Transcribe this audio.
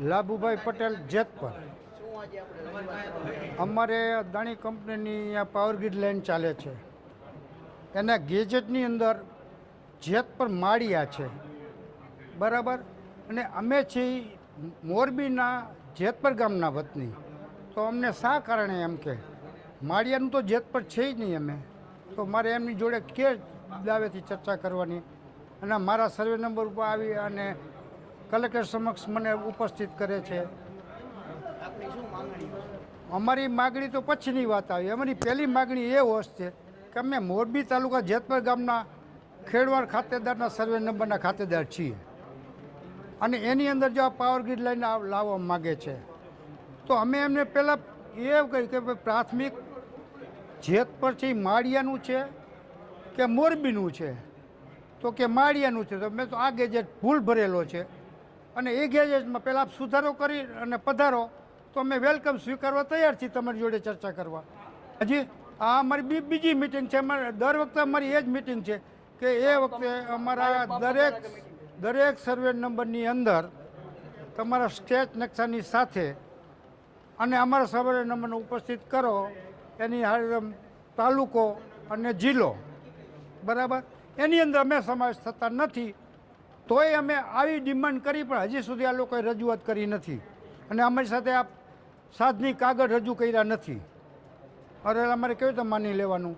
લાભુભાઈ પટેલ જેતપર. અમારે અદાણી કંપનીની અહીંયા પાવર ગ્રીડ લાઈન ચાલે છે. એના ગેજેટની અંદર જેતપર માળિયા છે. બરાબર? અને અમે છીએ મોરબીના જેતપર ગામના વતની. તો અમને શા કારણે એમ કે? માળિયાનું તો જેતપર છે જ નહીં અમે તો મારે એમની જોડે કે દાવેથી ચર્ચા કરવાની? અને મારા સર્વે નંબર ઉપર આવી અને કલેક્ટર સમક્ષ મને ઉપસ્થિત કરે છે? અમારી માગણી તો પછીની વાત આવી. અમારી પહેલી માગણી એ હોશ છે કે અમે મોરબી તાલુકા જેતપર ગામના ખેડવાડ ખાતેદારના સર્વે નંબરના ખાતેદાર છીએ. અને એની અંદર જો આ પાવર ગ્રીડ લાઈન લાવવા માગે છે. તો અમે એમને પહેલાં એ કહ્યું કે ભાઈ પ્રાથમિક જેતપર છે એ માળિયાનું છે કે મોરબીનું છે? તો કે માળિયાનું છે. તો મેં તો આ ગેજેટ ભૂલ ભરેલો છે. અને એ ગેજેટમાં પહેલાં આપ સુધારો કરી અને પધારો તો અમે વેલકમ સ્વીકારવા તૈયાર છીએ તમારી જોડે ચર્ચા કરવા. હજી આ અમારી બી બીજી મિટિંગ છે. અમારે દર વખતે અમારી એ જ મિટિંગ છે કે એ વખતે અમારા દરેક દરેક સર્વે નંબરની અંદર તમારા સ્ટેટ નકશાની સાથે અને અમારા સર્વે નંબરને ઉપસ્થિત કરો એની તાલુકો અને જિલ્લો. બરાબર? એની અંદર અમે સમાવેશ થતા નથી. તોય અમે આવી ડિમાન્ડ કરી, પણ હજી સુધી આ લોકોએ રજૂઆત કરી નથી. અને અમારી સાથે આ સાધની કાગળ રજૂ કર્યા નથી. અરે, અમારે કેવી રીતે માની લેવાનું?